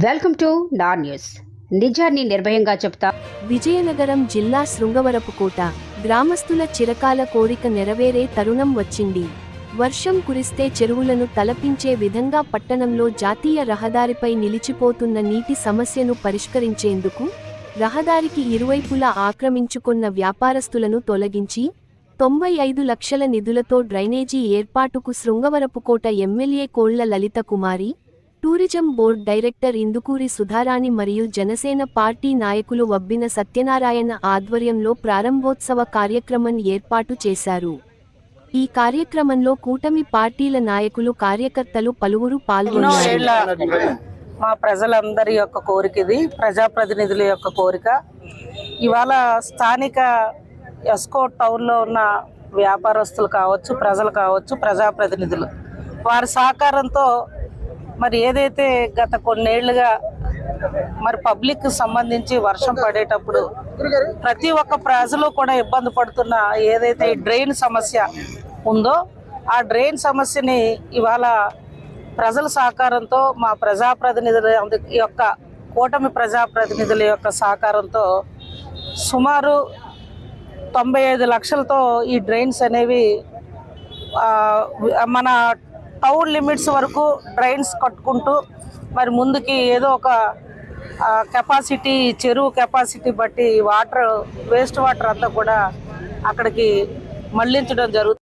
Welcome to నా news. నిజాన్ని నిర్భయంగా చెప్తా. విజయనగరం జిల్లా శృంగవరపుకోట గ్రామస్తుల చిరకాల కోరిక నెరవేరే తరుణం వచ్చింది. వర్షం కురిస్తే చెరువులను తలపించే విధంగా పట్టణంలో జాతీయ రహదారిపై నిలిచిపోతున్న నీటి సమస్యను పరిష్కరించేందుకు రహదారికి ఇరువైపులా ఆక్రమించుకున్న వ్యాపారస్తులను తొలగించి తొంభై ఐదు లక్షల నిధులతో డ్రైనేజీ ఏర్పాటుకు Srungavarapukota MLA Kolla Lalitha Kumari tourism board director Indukuri Sudharani మరియు జనసేన పార్టీ నాయకులు వబ్బిన సత్యనారాయణ ఆధ్వర్యంలో ప్రారంభోత్సవ కార్యక్రమం ఏర్పాటు చేశారు. ఈ కార్యక్రమంలో కూటమి పార్టీల నాయకులు కార్యకర్తలు పలువురు పాల్గొన్నారు. మా ప్రజలందరి యొక్క కోరిక ఇది ప్రజాప్రతినిధుల యొక్క కోరిక. ఇవాళ స్థానిక ఎస్కో టౌన్లో ఉన్న వ్యాపారస్తులు కావచ్చు ప్రజలు కావచ్చు ప్రజాప్రతినిధులు వారి సహకారంతో మరి ఏదైతే గత కొన్నేళ్ళుగా మరి పబ్లిక్ సంబంధించి వర్షం పడేటప్పుడు ప్రతి ఒక్క ప్రజలు కూడా ఇబ్బంది పడుతున్న ఏదైతే ఈ డ్రైన్ సమస్య ఉందో ఆ డ్రైన్ సమస్యని ఇవాళ ప్రజల సహకారంతో మా ప్రజాప్రతినిధుల యొక్క కూటమి ప్రజాప్రతినిధుల యొక్క సహకారంతో సుమారు తొంభై ఐదు లక్షలతో ఈ డ్రైన్స్ అనేవి మన టౌన్ లిమిట్స్ వరకు డ్రైన్స్ కట్టుకుంటూ మరి ముందుకి ఏదో ఒక కెపాసిటీ చెరువు కెపాసిటీ బట్టి వాటర్ వేస్ట్ వాటర్ అంతా కూడా అక్కడికి మళ్ళించడం జరుగుతుంది.